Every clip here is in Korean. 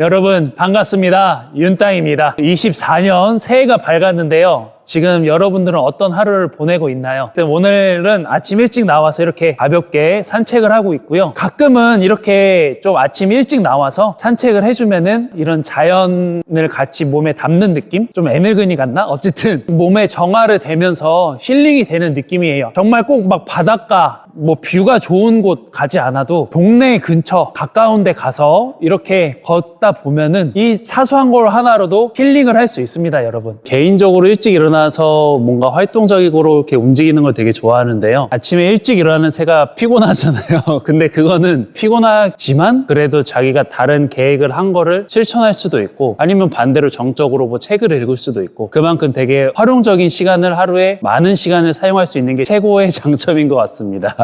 여러분 반갑습니다. 윤땅입니다. 24년 새해가 밝았는데요. 지금 여러분들은 어떤 하루를 보내고 있나요? 오늘은 아침 일찍 나와서 이렇게 가볍게 산책을 하고 있고요. 가끔은 이렇게 좀 아침 일찍 나와서 산책을 해주면은 이런 자연을 같이 몸에 담는 느낌? 좀 에너근이 같나? 어쨌든 몸에 정화를 되면서 힐링이 되는 느낌이에요. 정말 꼭 막 바닷가 뭐 뷰가 좋은 곳 가지 않아도 동네 근처 가까운 데 가서 이렇게 걷다 보면은 이 사소한 걸 하나로도 힐링을 할 수 있습니다, 여러분. 개인적으로 일찍 일어나서 뭔가 활동적으로 이렇게 움직이는 걸 되게 좋아하는데요. 아침에 일찍 일어나는 새가 피곤하잖아요. 근데 그거는 피곤하지만 그래도 자기가 다른 계획을 한 거를 실천할 수도 있고 아니면 반대로 정적으로 뭐 책을 읽을 수도 있고 그만큼 되게 활용적인 시간을 하루에 많은 시간을 사용할 수 있는 게 최고의 장점인 것 같습니다.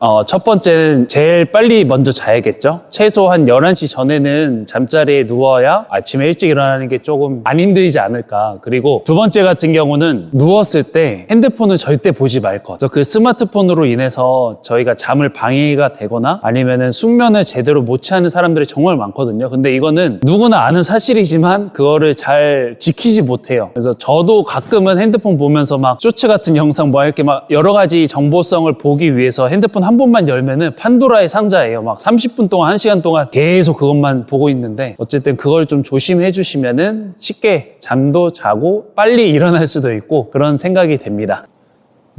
어, 첫 번째는 제일 빨리 먼저 자야겠죠? 최소 한 11시 전에는 잠자리에 누워야 아침에 일찍 일어나는 게 조금 안 힘들지 않을까. 그리고 두 번째 같은 경우는 누웠을 때 핸드폰을 절대 보지 말 것. 그 스마트폰으로 인해서 저희가 잠을 방해가 되거나 아니면은 숙면을 제대로 못 취하는 사람들이 정말 많거든요. 근데 이거는 누구나 아는 사실이지만 그거를 잘 지키지 못해요. 그래서 저도 가끔은 핸드폰 보면서 막 쇼츠 같은 영상 뭐 이렇게 막 여러 가지 정보성을 보기 위해서 핸드폰 한 번만 열면은 판도라의 상자예요. 막 30분 동안, 1시간 동안 계속 그것만 보고 있는데 어쨌든 그걸 좀 조심해 주시면은 쉽게 잠도 자고 빨리 일어날 수도 있고 그런 생각이 됩니다.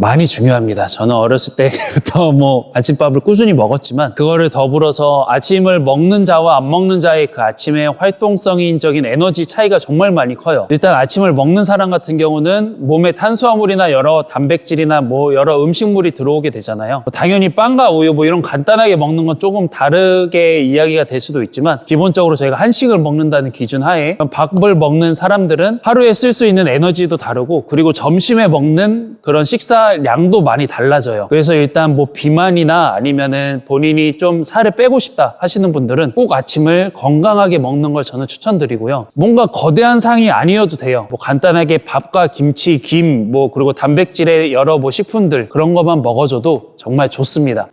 많이 중요합니다. 저는 어렸을 때부터 뭐 아침밥을 꾸준히 먹었지만 그거를 더불어서 아침을 먹는 자와 안 먹는 자의 그 아침의 활동성인적인 에너지 차이가 정말 많이 커요. 일단 아침을 먹는 사람 같은 경우는 몸에 탄수화물이나 여러 단백질이나 뭐 여러 음식물이 들어오게 되잖아요. 당연히 빵과 우유 뭐 이런 간단하게 먹는 건 조금 다르게 이야기가 될 수도 있지만 기본적으로 저희가 한식을 먹는다는 기준 하에 밥을 먹는 사람들은 하루에 쓸 수 있는 에너지도 다르고 그리고 점심에 먹는 그런 식사 양도 많이 달라져요. 그래서 일단 뭐 비만이나 아니면은 본인이 좀 살을 빼고 싶다 하시는 분들은 꼭 아침을 건강하게 먹는 걸 저는 추천드리고요. 뭔가 거대한 상이 아니어도 돼요. 뭐 간단하게 밥과 김치, 김, 뭐 그리고 단백질의 여러 뭐 식품들 그런 것만 먹어줘도 정말 좋습니다.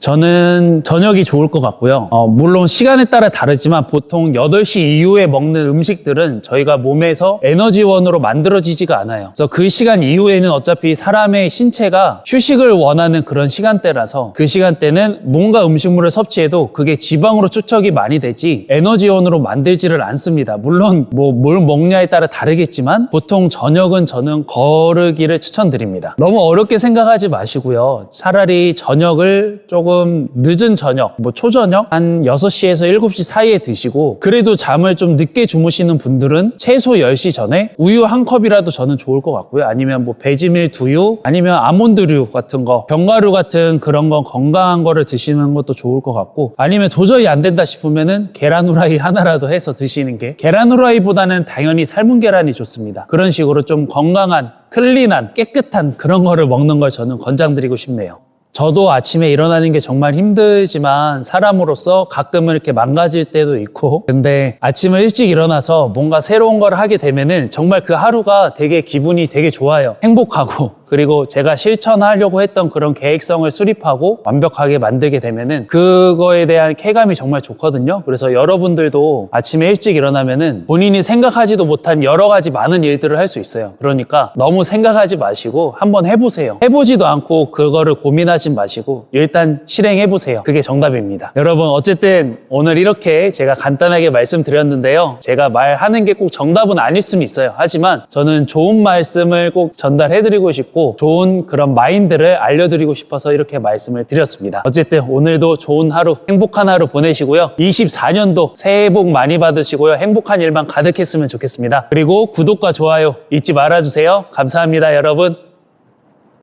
저는 저녁이 좋을 것 같고요. 어, 물론 시간에 따라 다르지만 보통 8시 이후에 먹는 음식들은 저희가 몸에서 에너지원으로 만들어지지가 않아요. 그래서 그 시간 이후에는 어차피 사람의 신체가 휴식을 원하는 그런 시간대라서 그 시간대는 뭔가 음식물을 섭취해도 그게 지방으로 추척이 많이 되지 에너지원으로 만들지를 않습니다. 물론 뭐 뭘 먹냐에 따라 다르겠지만 보통 저녁은 저는 거르기를 추천드립니다. 너무 어렵게 생각하지 마시고요. 차라리 저녁을 조금 늦은 저녁, 뭐 초저녁 한 6시에서 7시 사이에 드시고 그래도 잠을 좀 늦게 주무시는 분들은 최소 10시 전에 우유 한 컵이라도 저는 좋을 것 같고요. 아니면 뭐 베지밀 두유, 아니면 아몬드류 같은 거, 견과류 같은 그런 거 건강한 거를 드시는 것도 좋을 것 같고 아니면 도저히 안 된다 싶으면은 계란 후라이 하나라도 해서 드시는 게 계란 후라이보다는 당연히 삶은 계란이 좋습니다. 그런 식으로 좀 건강한 클린한 깨끗한 그런 거를 먹는 걸 저는 권장드리고 싶네요. 저도 아침에 일어나는 게 정말 힘들지만 사람으로서 가끔은 이렇게 망가질 때도 있고 근데 아침을 일찍 일어나서 뭔가 새로운 걸 하게 되면은 정말 그 하루가 되게 기분이 되게 좋아요. 행복하고 그리고 제가 실천하려고 했던 그런 계획성을 수립하고 완벽하게 만들게 되면은 그거에 대한 쾌감이 정말 좋거든요. 그래서 여러분들도 아침에 일찍 일어나면은 본인이 생각하지도 못한 여러 가지 많은 일들을 할 수 있어요. 그러니까 너무 생각하지 마시고 한번 해보세요. 해보지도 않고 그거를 고민하지 마시고 일단 실행해보세요. 그게 정답입니다. 여러분 어쨌든 오늘 이렇게 제가 간단하게 말씀드렸는데요. 제가 말하는 게 꼭 정답은 아닐 수는 있어요. 하지만 저는 좋은 말씀을 꼭 전달해드리고 싶고 좋은 그런 마인드를 알려드리고 싶어서 이렇게 말씀을 드렸습니다. 어쨌든 오늘도 좋은 하루, 행복한 하루 보내시고요. 24년도 새해 복 많이 받으시고요. 행복한 일만 가득했으면 좋겠습니다. 그리고 구독과 좋아요 잊지 말아주세요. 감사합니다, 여러분.